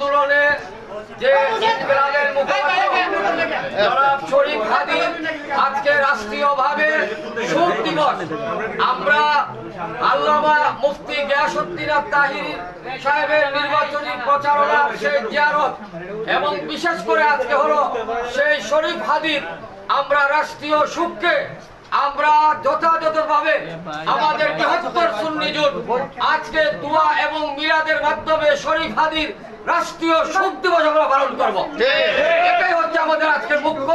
আন্দোলনে যে ইনকিলাবের মুখপাত্র শরীফ হাদি, আজকে রাষ্ট্রীয়ভাবে শোক দিবস। আমরা আল্লামা মুফতি গিয়াসউদ্দিন তাহির সাহেবের নির্বাচনী প্রচারণা, সেই জিয়ারত, এবং বিশেষ করে আজকে হলো সেই শরীফ হাদিব আমরা রাষ্ট্রীয় সুখকে আমরা যথাযথভাবে আমাদের বৃহত্তর সুন্নি জোট আজকে দোয়া এবং মিলাদের মাধ্যমে শরীফ হাদির রাষ্ট্রীয় শোক দিবস আমরা পালন করব। এটাই হচ্ছে আমাদের আজকের মুখ্য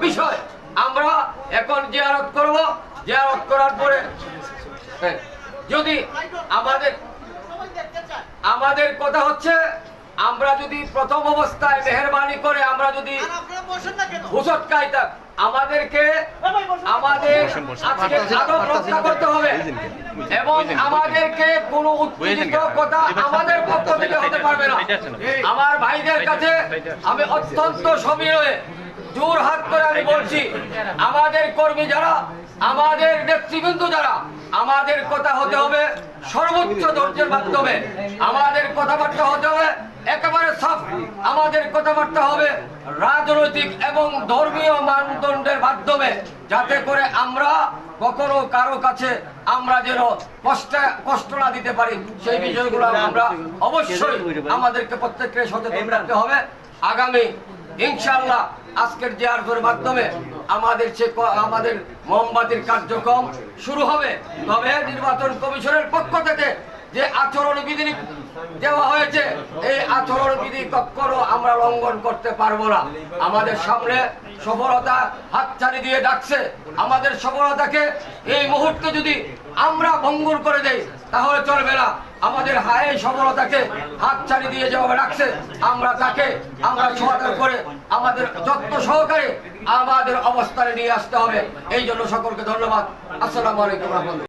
বিষয়। আমরা এখন জিয়ারত করব। জিয়ারত করার পরে হ্যাঁ, যদি আমাদের আমাদের কথা হচ্ছে আমরা যদি প্রথম অবস্থায় মেহরবানি করে আমরা যদি হুসত কাইতাম আমাদেরকে আমাদের আজকে আদব রক্ষা করতে হবে। এবং আমাদেরকে কোনো উত্তেজিত কথা আমাদের পক্ষ থেকে হতে পারবে না। আমার ভাইদের কাছে আমি অত্যন্ত সবিনয়ে জোর হাত করে আমি বলছি আমাদের কর্মী যারা আমাদের নেতৃবৃন্দ যারা আমাদের কথা হতে হবে সর্বোচ্চ ধৈর্যের মাধ্যমে। আমাদের কথাবার্তা হতে হবে একেবারে সাফ। আমাদের কথাবার্তা হবে রাজনৈতিক এবং ধর্মীয় মানদণ্ডের মাধ্যমে যাতে করে আমরা কখনো কারও কাছে আমরা যেন কষ্ট কষ্ট না দিতে পারি। সেই বিষয়গুলো আমরা অবশ্যই আমাদেরকে প্রত্যেককে সচেতন রাখতে হবে। আগামী ইনশাআল্লাহ আজকের আর্থের মাধ্যমে আমাদের সে আমাদের মোমবাতির কার্যক্রম শুরু হবে। তবে নির্বাচন কমিশনের পক্ষ থেকে যে আচরণ বিধি দেওয়া হয়েছে, এই আচরণ বিধি কখনো আমরা লঙ্ঘন করতে পারব না। আমাদের সামনে সফলতা হাতছানি দিয়ে ডাকছে। আমাদের সফলতাকে এই মুহূর্তে যদি আমরা ভঙ্গুর করে দেই, তাহলে চলবে না। আমাদের হায় সফলতাকে হাত ছাড়ি দিয়ে যেভাবে রাখছে, আমরা তাকে, আমরা সমাধান করে আমাদের যত্ন সহকারে আমাদের অবস্থানে নিয়ে আসতে হবে। এই জন্য সকলকে ধন্যবাদ। আসসালামু আলাইকুম রহমতুল্লাহ।